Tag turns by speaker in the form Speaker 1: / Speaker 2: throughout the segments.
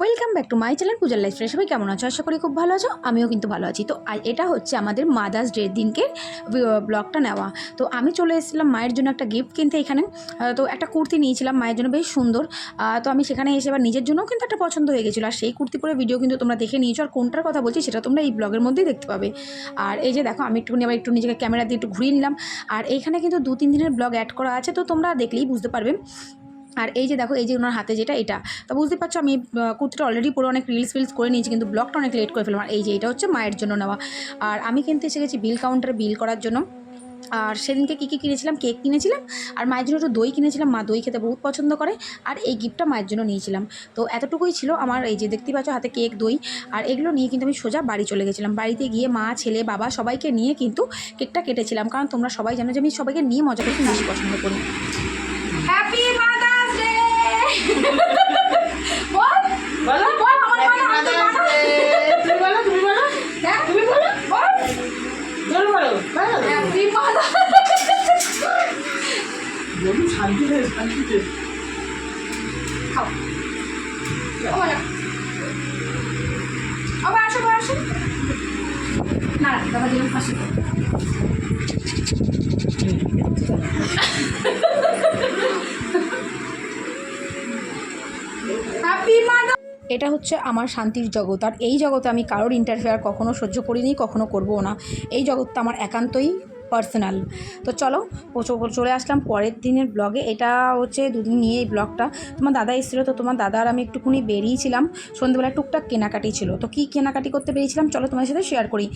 Speaker 1: Welcome back to my channel পূজার life সবাই কেমন আছো? আশা করি খুব ভালো আছো। আমিও কিন্তু ভালো আছি। তো এটা হচ্ছে আমাদের মাদার্স ডের দিনকে ব্লগটা নেওয়া। তো আমি চলে এসেছিলাম মায়ের জন্য একটা গিফট কিনতে এখানে। তো একটা কুর্তি নিয়েছিলাম মায়ের জন্য, বেশ সুন্দর। তো আমি সেখানে এসে এবার নিজের জন্যও কিন্তু একটা পছন্দ হয়ে গেছিল। আর সেই কুর্তি পরে ভিডিও কিন্তু তোমরা দেখে নিয়েছো। আর কোনটার কথা বলছি সেটা তোমরা এই ব্লগের মধ্যেই দেখতে পাবে। আর এই যে দেখো, আমি একটুখানি আবার একটু নিজেকে ক্যামেরা দিয়ে একটু ঘুরিয়ে নিলাম। আর এইখানে কিন্তু দু তিন দিনের ব্লগ অ্যাড করা আছে। তো তোমরা দেখলেই বুঝতে পারবে। আর এই যে দেখো, এই যে ওনার হাতে যেটা, এটা। তো বুঝতে পারছ, আমি কুর্তিটা অলরেডি পুরো অনেক রিলস ফিলস করে নিয়েছি, কিন্তু ব্লগটা অনেক লেট করে ফেললাম। আর এই যে এটা হচ্ছে মায়ের জন্য নেওয়া। আর আমি কিন্তু এসে গেছি বিল কাউন্টারে বিল করার জন্য। আর সেদিনকে কী কী কিনেছিলাম কেক কিনেছিলাম, আর মায়ের জন্য একটু দই কিনেছিলাম। মা দই খেতে বহুত পছন্দ করে, আর এই গিফটটা মায়ের জন্য নিয়েছিলাম। তো এতটুকুই ছিল আমার, এই যে দেখতে পাচ্ছ হাতে কেক দই। আর এগুলো নিয়ে কিন্তু আমি সোজা বাড়ি চলে গেছিলাম। বাড়িতে গিয়ে মা, ছেলে, বাবা সবাইকে নিয়ে কিন্তু কেকটা কেটেছিলাম। কারণ তোমরা সবাই জানো যে আমি সবাইকে নিয়ে মজা করতে বেশি পছন্দ করি। হ্যাপি
Speaker 2: শান্তিতে শান্তিতে
Speaker 1: খাও। আবার আসো আবার আসো না না বাবা দিলাম পাশে এটা হচ্ছে আমার শান্তির জগৎ। আর এই জগতে আমি কারোর ইন্টারফেয়ার কখনো সহ্য করিনি, কখনো করব না। এই জগৎটা আমার একান্তই পার্সোনাল। তো চলো চলে আসলাম পরের দিনের ব্লগে। এটা হচ্ছে দুদিন নিয়ে এই ব্লগটা। তোমার দাদা এসেছিল তো তোমার দাদা আর আমি একটুখানি বেরিয়েছিলাম। সন্ধ্যেবেলা টুকটাক কেনাকাটি ছিল। তো কী কেনাকাটি করতে বেরিয়েছিলাম চলো তোমার সাথে শেয়ার করি।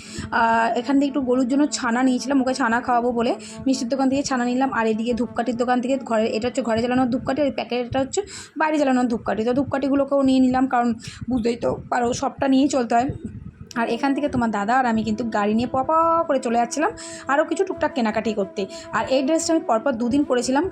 Speaker 1: এখান থেকে একটু গরুর জন্য ছানা নিয়েছিলাম। ওকে ছানা খাওয়াবো বলে মিষ্টির দোকান থেকে ছানা নিলাম। আর এদিকে ধূপকাঠির দোকান থেকে ঘরে, এটা হচ্ছে ঘরে জ্বালানোর ধূপকাঠি, আর প্যাকেটটা হচ্ছে বাইরে জ্বালানোর ধূপকাঠি। তো ধূপকাঠিগুলোকেও নিয়ে নিলাম, কারণ বুঝতেই তো পারো, সবটা নিয়েই চলতে হয়। আর এখান থেকে তোমার দাদা আর আমি কিন্তু গাড়ি নিয়ে পপা করে চলে যাচ্ছিলাম আরও কিছু টুকটাক কেনাকাটি করতে। আর এই ড্রেসটা আমি পরপর দুদিন পরেছিলাম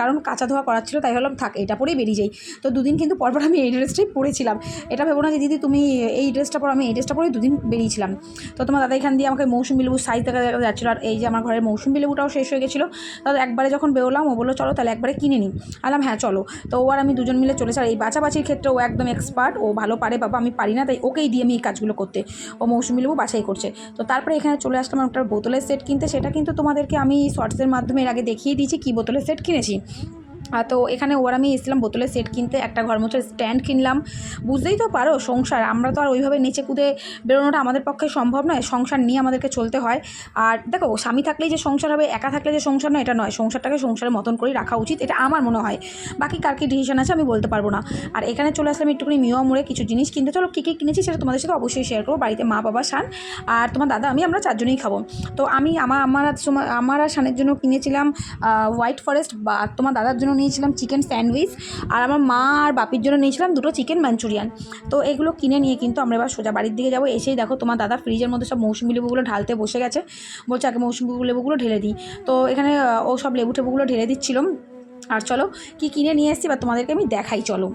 Speaker 1: কারণ কাঁচা ধোয়া করার ছিল, তাই হলাম থাক, এটা পরেই বেরিয়ে যাই। তো দুদিন কিন্তু পরপর আমি এই ড্রেসটাই পরেছিলাম। এটা ভেবো না যে দিদি তুমি এই ড্রেসটা পর, আমি এই ড্রেসটা পরেই দুদিন বেরিয়েছিলাম। তো তোমার দাদা এখান দিয়ে আমাকে মৌসুমি লেবুর সাইজ দেখা দেখা যাচ্ছিল, আর এই যে আমার ঘরের মৌসুমি লেবুটাও শেষ হয়ে গেছিল। তো একবারে যখন বেরোলাম, ও বলল, চলো তাহলে একবারে কিনে নিই আলাম হ্যাঁ চলো। তো ও আর আমি দুজন মিলে চলেছি, আর এই বাছাবাছির ক্ষেত্রে ও একদম এক্সপার্ট ও ভালো পারে বাবা, আমি পারি না, তাই ওকেই দিয়ে আমি এই কাজগুলো করতে। ও মৌসুমি লেবু বাছাই করছে। তো তারপরে এখানে চলে আসলাম একটা বোতলের সেট কিনতে। সেটা কিন্তু তোমাদেরকে আমি শর্টসের মাধ্যমে এর আগে দেখিয়ে দিয়েছি কী বোতলের সেট কিনেছি। তো এখানে ওর আমি এসেছিলাম বোতলের সেট কিনতে, একটা ঘর মোছার স্ট্যান্ড কিনলাম। বুঝতেই তো পারো সংসার, আমরা তো আর ওইভাবে নিচে কুদে বেরোনোটা আমাদের পক্ষে সম্ভব নয়, সংসার নিয়ে আমাদেরকে চলতে হয়। আর দেখো, স্বামী থাকলেই যে সংসার হবে, একা থাকলে যে সংসার নয়, এটা নয়, সংসারটাকে সংসারের মতন করেই রাখা উচিত, এটা আমার মনে হয়। বাকি কার কী ডিসিশন আছে আমি বলতে পারব না। আর এখানে চলে আসলাম একটুখানি মিয়া মোড়ে কিছু জিনিস কিনতে। চলো, কী কী কিনেছি সেটা তোমাদের সাথে অবশ্যই শেয়ার করব, বাড়িতে মা, বাবা, শান আর তোমার দাদা, আমি, আমরা চারজনেই খাব। তো আমি, আমার আমার আমার আর শানের জন্য কিনেছিলাম হোয়াইট ফরেস্ট বা তোমার দাদার জন্য নিয়েছিলাম চিকেন স্যান্ডউইচ আর আমার মা আর বাপির জন্য নিয়েছিলাম দুটো চিকেন মাঞ্চুরিয়ান তো এগুলো কিনে নিয়ে কিন্তু আমরা এবার সোজা বাড়ির দিকে যাব। এসেই দেখো তোমার দাদা ফ্রিজের মধ্যে সব মৌসুমি লেবুগুলো ঢালতে বসে গেছে। বলছে, আগে মৌসুমি লেবুগুলো ঢেলে দিই। তো এখানে ও সব লেবু টেবুগুলো ঢেলে দিচ্ছিলাম আর চলো, কি কিনে নিয়ে এসেছি বা তোমাদেরকে আমি দেখাই, চলো।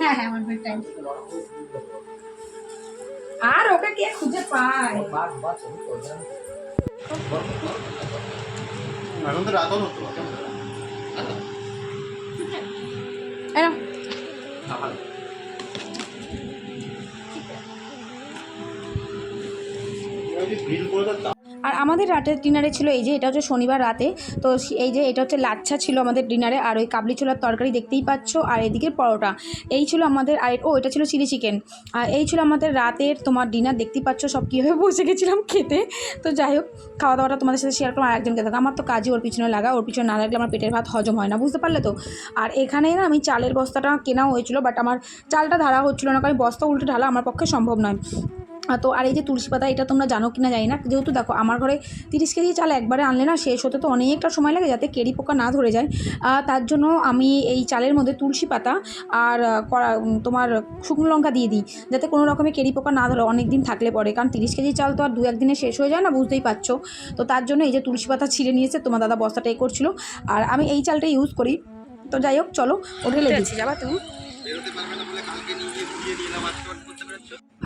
Speaker 1: হ্যাঁ হ্যাঁ টাইম আর ওকে কে খুঁজে পায়?
Speaker 3: এখন তো হতো
Speaker 1: এরম
Speaker 3: বিল করে তো
Speaker 1: আর আমাদের রাতের ডিনারে ছিল এই যে, এটা হচ্ছে শনিবার রাতে। তো এই যে, এটা হচ্ছে লাচ্ছা ছিল আমাদের ডিনারে, আর ওই কাবলি ছোলার তরকারি দেখতেই পাচ্ছ, আর এদিকে পরোটা। এই ছিল আমাদের, আর ও, এটা ছিল চিলি চিকেন। আর এই ছিল আমাদের রাতের তোমার ডিনার, দেখতেই পাচ্ছ সব কীভাবে বসে গেছিলাম খেতে। তো যাই হোক খাওয়া দাওয়াটা তোমাদের সাথে শেয়ার করলাম, আর একজনকে দেখো আমার তো কাজই ওর পিছনে লাগা, ওর পিছনে না লাগলে আমার পেটের ভাত হজম হয় না, বুঝতে পারলে তো? আর এখানে না, আমি চালের বস্তাটা কেনাও হয়েছিল বাট আমার চালটা ধারা হচ্ছিল না, কারণ বস্তা উল্টে ঢালা আমার পক্ষে সম্ভব নয়। তো আর এই যে তুলসী পাতা এটা তোমরা জানো কিনা জানি না। যেহেতু দেখো আমার ঘরে তিরিশ কেজি চাল একবারে আনলে না শেষ হতে তো অনেকটা সময় লাগে যাতে কেরি পোকা না ধরে যায়। তার জন্য আমি এই চালের মধ্যে তুলসী পাতা আর উম, তোমার শুকনো লঙ্কা দিয়ে দিই যাতে কোনো রকমে কেরি পোকা না ধরে অনেক দিন থাকলে পরে। কারণ তিরিশ কেজি চাল তো আর দু একদিনে শেষ হয়ে যায় না বুঝতেই পারছ। তো তার জন্য এই যে তুলসী পাতা ছিঁড়ে নিয়েছে তোমার দাদা বস্তাটা এ করছিল। আর আমি এই চালটা ইউজ করি। তো যাই হোক চলো ও ঢেলে দিচ্ছি যাবা তুমি।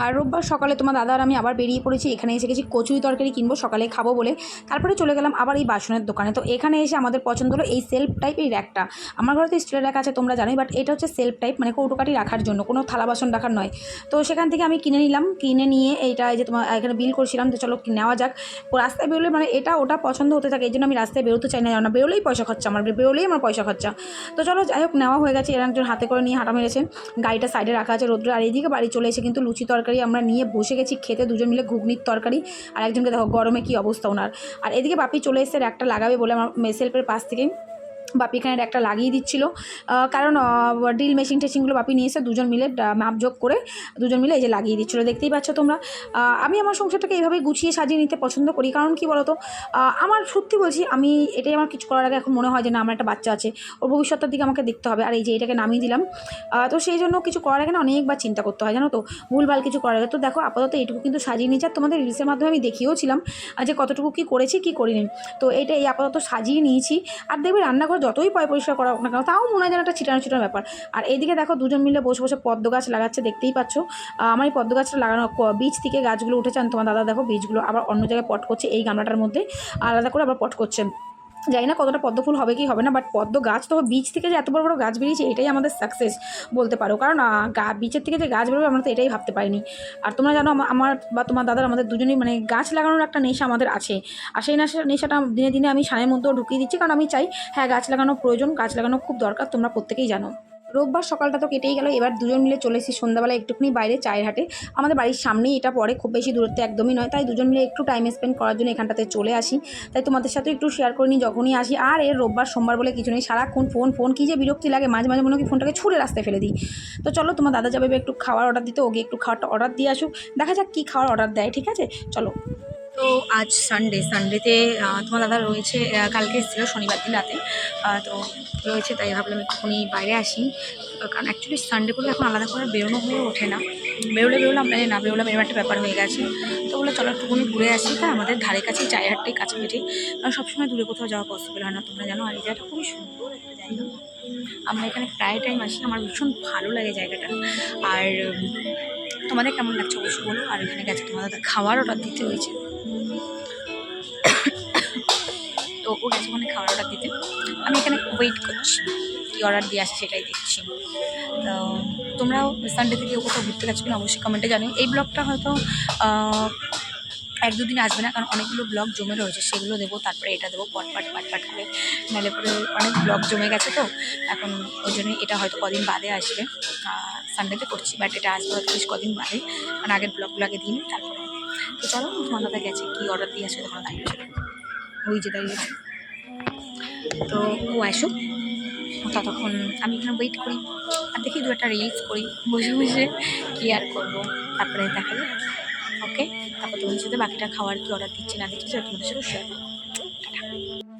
Speaker 3: আর
Speaker 1: রোববার সকালে তোমার দাদা আর আমি আবার বেরিয়ে পড়েছি। এখানে এসে গেছি, কচুরি তরকারি কিনবো, সকালে খাব বলে। তারপরে চলে গেলাম আবার এই বাসনের দোকানে। তো এখানে এসে আমাদের পছন্দ হলো এই সেলফ টাইপ এই র্যাকটা আমার ঘরে তো স্টিলের র্যাক আছে, তোমরা জানোই বাট এটা হচ্ছে সেলফ টাইপ মানে কৌটোকাটি রাখার জন্য, কোনো থালা বাসন রাখার নয়। তো সেখান থেকে আমি কিনে নিলাম, কিনে নিয়ে এইটা এই যে তোমার এখানে বিল করছিলাম, তো চলো নেওয়া যাক। রাস্তায় বেরোলে মানে এটা ওটা পছন্দ হতে থাকে, এই জন্য আমি রাস্তায় বেরোতে চাই না না বেরোলেই পয়সা খরচা আমার, বেরোলেই আমার পয়সা খরচা। তো চলো যাই হোক, নেওয়া হয়ে গেছে, এর একজন হাতে করে নিয়ে হাঁটা মেরেছে। গাড়িটা সাইডে রাখা আছে রোদ্রে, আর এইদিকে বাড়ি চলে এসে কিন্তু লুচি তরকারি আমরা নিয়ে বসে গেছি, খেতে দুজন মিলে ঘুগনির তরকারি। আর একজনকে দেখো গরমে কি অবস্থা ওনার। আর এদিকে বাপি চলে এসে একটা লাগাবে বলে আমার সেলফের পাশ থেকে বাপি এখানে একটা লাগিয়ে দিচ্ছিল। কারণ ড্রিল মেশিন টেশিনগুলো বাপি নিয়ে এসে দুজন মিলে মাপযোগ করে দুজন মিলে এই যে লাগিয়ে দিচ্ছিল। দেখতেই পাচ্ছ তোমরা আমি আমার সংসারটাকে এইভাবেই গুছিয়ে সাজিয়ে নিতে পছন্দ করি। কারণ কি বলতো আমার সত্যি বলছি, আমি এটাই আমার কিছু করার আগে এখন মনে হয় যে, না, আমার একটা বাচ্চা আছে, ওর ভবিষ্যতের দিকে আমাকে দেখতে হবে। আর এই যে এটাকে নামিয়ে দিলাম তো সেই জন্য কিছু করার আগে না অনেকবার চিন্তা করতে হয়, জানো তো? ভুলভাল কিছু করার আগে। তো দেখো, আপাতত এইটুকু কিন্তু সাজিয়ে নিয়েছি। আর তোমাদের রিলসের মাধ্যমে আমি দেখিয়েওছিলাম যে কতটুকু কী করেছি, কী করিনি। তো এটা এই আপাতত সাজিয়ে নিয়েছি। আর দেখবে রান্নাঘর যতই পয় পরিষ্কার করা না কেন, তাও মনে হয় যেন একটা ছিটানো ছিটানো ব্যাপার। আর এইদিকে দেখো, দুজন মিলে বসে বসে পদ্ম গাছ লাগাচ্ছে, দেখতেই পাচ্ছ। আমার এই পদ্ম গাছটা লাগানো বীজ থেকে গাছগুলো উঠেছে তোমার দাদা দেখো বীজগুলো আবার অন্য জায়গায় পট করছে, এই গামলাটার মধ্যে আলাদা করে আবার পট করছে। জানি না কতটা পদ্ম ফুল হবে কি হবে না বাট পদ্ম গাছ তো বীজ থেকে যে এত বড় বড় গাছ বেরিয়েছে, এটাই আমাদের সাকসেস বলতে পারো। কারণ গা বীজের থেকে যে গাছ বেরোবে, আমরা তো এটাই ভাবতে পারিনি। আর তোমরা জানো আমার বা তোমার দাদার আমাদের দুজনেই মানে গাছ লাগানোর একটা নেশা আমাদের আছে। আর সেই নেশা, নেশাটা দিনে দিনে আমি সানের মধ্যেও ঢুকিয়ে দিচ্ছি, কারণ আমি চাই হ্যাঁ গাছ লাগানো প্রয়োজন, গাছ লাগানো খুব দরকার, তোমরা প্রত্যেকেই জানো। রোববার সকালটা তো কেটেই গেল। এবার দুজন মিলে চলে এসেছি সন্ধ্যাবেলা একটুখানি বাইরে চায়ের হাটে। আমাদের বাড়ির সামনেই এটা পড়ে, খুব বেশি দূরত্ব একদমই নয়। তাই দুজন মিলে একটু টাইম স্পেন্ড করার জন্য এখানটাতে চলে আসি। তাই তোমাদের সাথে একটু শেয়ার করে নিই যখনই আসি। আর এর রোববার, সোমবার বলে কিছু নেই। সারাক্ষণ ফোন ফোন কী যে বিরক্তি লাগে। মাঝে মাঝে মনে কি ফোনটাকে ছুঁড়ে রাস্তায় ফেলে দিই। তো চলো, তোমার দাদা যাবে একটু খাওয়ার অর্ডার দিতে। ওকে একটু খাওয়ারটা অর্ডার দিয়ে আসুক। দেখা যাক কী খাওয়ার অর্ডার দেয়, ঠিক আছে? চলো। তো আজ সানডে সানডেতে তোমার দাদা রয়েছে কালকে এসেছিল শনিবার দিন রাতে। তো রয়েছে, তাই ভাবলাম একটুখানি বাইরে আসি। কারণ অ্যাকচুয়ালি সানডে করে এখন আলাদা করে বেরোনো হয়ে ওঠে না। বেরোলে বেরোলাম না না বেরোলাম, এরকম একটা ব্যাপার হয়ে গেছে। তো বলে চলো একটুখানি ঘুরে আসি। তা আমাদের ধারে কাছে চায়ের হাটটাই কাছাকাছি। কারণ সবসময় দূরে কোথাও যাওয়া পসিবল হয় না, তোমরা জানো। আর এই জায়গাটা খুবই সুন্দর একটা জায়গা। আমরা এখানে প্রায় টাইম আসি। আমার ভীষণ ভালো লাগে জায়গাটা। আর তোমাদের কেমন লাগছে অবশ্যই বলো। আর এখানে গেছে তোমাদের খাওয়ার অর্ডার দিতে হয়েছে। তো ও গেছে ওখানে খাবার অর্ডার দিতে। আমি এখানে ওয়েট করছি। কী অর্ডার দিয়ে আসে সেটাই দেখছি। তো তোমরাও সানডে থেকে কোথাও ঘুরতে গেছো কিনা অবশ্যই কমেন্টে জানিও। এই ব্লগটা হয়তো এক দুদিন আসবে না, কারণ অনেকগুলো ব্লগ জমে রয়েছে। সেগুলো দেবো, তারপরে এটা দেবো পট পাট পাট পাট করে নাহলে পরে অনেক ব্লগ জমে গেছে তো। এখন ওই জন্যই এটা হয়তো কদিন বাদে আসবে। সানডেতে করছি বাট এটা আসবে হয়তো বেশ কদিন বাদে। কারণ আগের ব্লগগুলো আগে দিন তারপরে। তো চলো তোমার দাদা গেছে, কী অর্ডার দিয়ে আসবে তখন দাঁড়িয়েছিল ওই যে দাঁড়িয়ে আছে। তো ও আসুক। ততক্ষণ আমি এখানে ওয়েট করি। আর দেখি দু একটা রিলস করি। বসে বসে কী আর করব। তারপরে দেখা যাবে ওকে? তারপর তোমাদের সাথে বাকিটা খাওয়ার কি অর্ডার দিচ্ছি না দিচ্ছি সেটা তোমাদের সাথে শেয়ার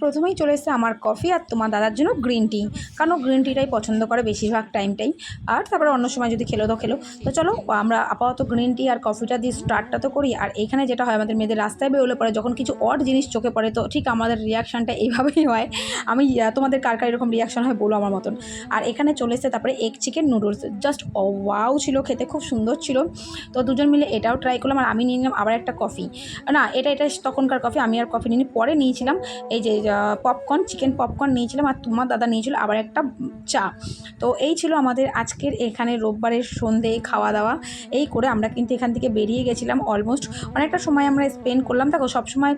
Speaker 1: প্রথমেই চলে এসেছে আমার কফি আর তোমার দাদার জন্য গ্রিন টি কারণ গ্রিন টিটাই পছন্দ করে বেশিরভাগ টাইমটাই আর তারপরে অন্য সময় যদি খেলো তো খেলো। তো চলো আমরা আপাতত গ্রিন টি আর কফিটা দিয়ে স্টার্টটা তো করি। আর এইখানে যেটা হয়, আমাদের মেয়েদের রাস্তায় বেরোলে পরে যখন কিছু অড জিনিস চোখে পড়ে, তো ঠিক আমাদের রিয়াকশানটা এইভাবেই হয়। আমি তোমাদের কার কার এরকম রিয়াকশান হয় বলো আমার মতন। আর এখানে চলে এসেছে তারপরে egg chicken noodles just wow ছিল খেতে, খুব সুন্দর ছিল। তো দুজন মিলে এটাও ট্রাই করলাম। আর আমি নিয়ে নিলাম আবার একটা কফি। না, এটা এটা তখনকার কফি, আমি আর কফি নিয়ে পরে নিয়েছিলাম এই যে পপকর্ন চিকেন পপকর্ন নিয়েছিলাম আর তোমার দাদা নিয়েছিল আবার একটা চা। তো এই ছিল আমাদের আজকের এখানে রোববারের সন্ধে খাওয়া দাওয়া এই করে আমরা কিন্তু এখান থেকে বেরিয়ে গেছিলাম অলমোস্ট অনেকটা সময় আমরা স্পেন্ড করলাম। দেখো, সবসময়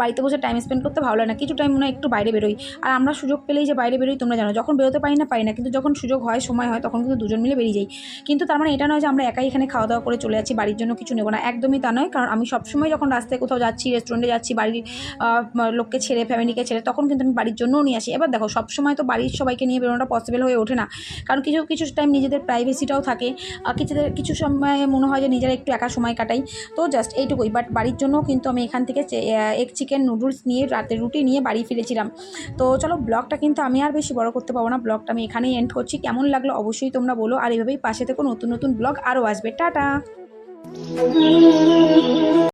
Speaker 1: বাড়িতে বসে টাইম স্পেন্ড করতে ভালো লাগে না। কিছু টাইম মনে হয় একটু বাইরে বেরোই। আর আমরা সুযোগ পেলেই যে বাইরে বেরোই, তোমরা জানো, যখন বেরোতে পারি না পারি না। কিন্তু যখন সুযোগ হয়, সময় হয়, তখন কিন্তু দুজন মিলে বেরিয়ে যাই। কিন্তু তার মানে এটা নয় যে আমরা একাই এখানে খাওয়া দাওয়া করে চলে যাচ্ছি, বাড়ির জন্য কিছু নেব না। একদমই তা নয়। কারণ আমি সবসময় যখন রাস্তায় কোথাও যাচ্ছি রেস্টুরেন্টে যাচ্ছি, বাড়ির লোককে ছেড়ে ফ্যামিলিকে ছেড়ে, তখন কিন্তু আমি বাড়ির জন্যও নিয়ে আসি। এবার দেখো, সবসময় তো বাড়ির সবাইকে নিয়ে বেরোনোটা পসিবল হয়ে ওঠে না। কারণ কিছু কিছু টাইম নিজেদের প্রাইভেসিটাও থাকে। কিছুদের কিছু সময় মনে হয় যে নিজেরা একটু একা সময় কাটাই। তো জাস্ট এইটুকুই। বাট বাড়ির জন্য কিন্তু আমি এখান থেকে চিকেন নুডলস নিয়ে রাতে রুটি নিয়ে বাড়ি ফিরেছিলাম। তো চলো ব্লগটা কিন্তু আমি আর বেশি বড় করতে পারব না। ব্লগটা আমি এখানেই এন্ড করছি। কেমন লাগল অবশ্যই তোমরা বলো। আর এভাবেই পাশে থেকে। নতুন নতুন ব্লগ আরও আসবে। টাটা!